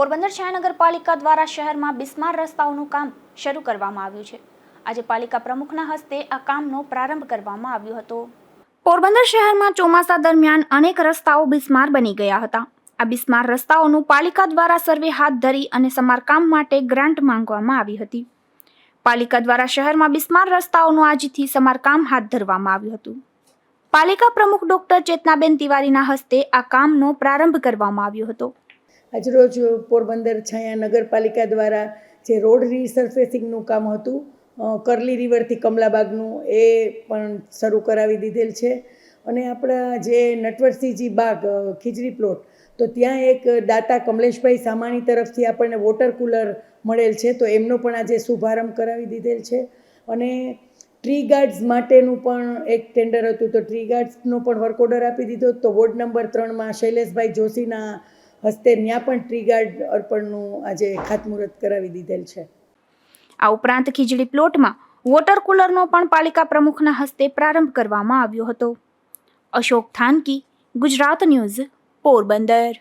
પોરબંદર શહેર નગરપાલિકા દ્વારા શહેરમાં બિસ્માર રસ્તાઓનું કામ શરૂ કરવામાં આવ્યું છે. આજે પાલિકા પ્રમુખના હસ્તે આ કામનો પ્રારંભ કરવામાં આવ્યો હતો. પોરબંદર શહેરમાં ચોમાસા દરમિયાન અનેક રસ્તાઓ બિસ્માર બની ગયા હતા. આ બિસ્માર રસ્તાઓનું પાલિકા દ્વારા સર્વે હાથ ધરી અને સમારકામ માટે ગ્રાન્ટ માંગવામાં આવી હતી. પાલિકા દ્વારા શહેરમાં બિસ્માર રસ્તાઓનું આજથી સમારકામ હાથ ધરવામાં આવ્યું હતું. પાલિકા પ્રમુખ ડોક્ટર ચેતનાબેન તિવારીના હસ્તે આ કામનો પ્રારંભ કરવામાં આવ્યો હતો. આજરોજ પોરબંદર છાયા નગરપાલિકા દ્વારા જે રોડ રીસર્ફેસિંગનું કામ હતું કરલી રિવરથી કમલાબાગનું, એ પણ શરૂ કરાવી દીધેલ છે. અને આપણા જે નટવરસિંહજી બાગ ખીજરી પ્લોટ તો ત્યાં એક દાતા કમલેશભાઈ સામાણી તરફથી આપણને વોટર કુલર મળેલ છે, તો એમનો પણ આજે શુભારંભ કરાવી દીધેલ છે. અને ટ્રી ગાર્ડ્સ માટેનું પણ એક ટેન્ડર હતું, તો ટ્રી ગાર્ડ્સનો પણ વર્ક ઓર્ડર આપી દીધો, તો વોર્ડ નંબર ત્રણમાં શૈલેષભાઈ જોશીના હસ્તે ત્યાં પણ ટ્રી ગાર્ડ અર્પણનું આજે ખાતમુહૂર્ત કરાવી દીધેલ છે. આ ઉપરાંત ખીજડી પ્લોટમાં વોટર કુલરનો પણ પાલિકા પ્રમુખના હસ્તે પ્રારંભ કરવામાં આવ્યો હતો. અશોક થાનકી, ગુજરાત ન્યૂઝ, પોરબંદર.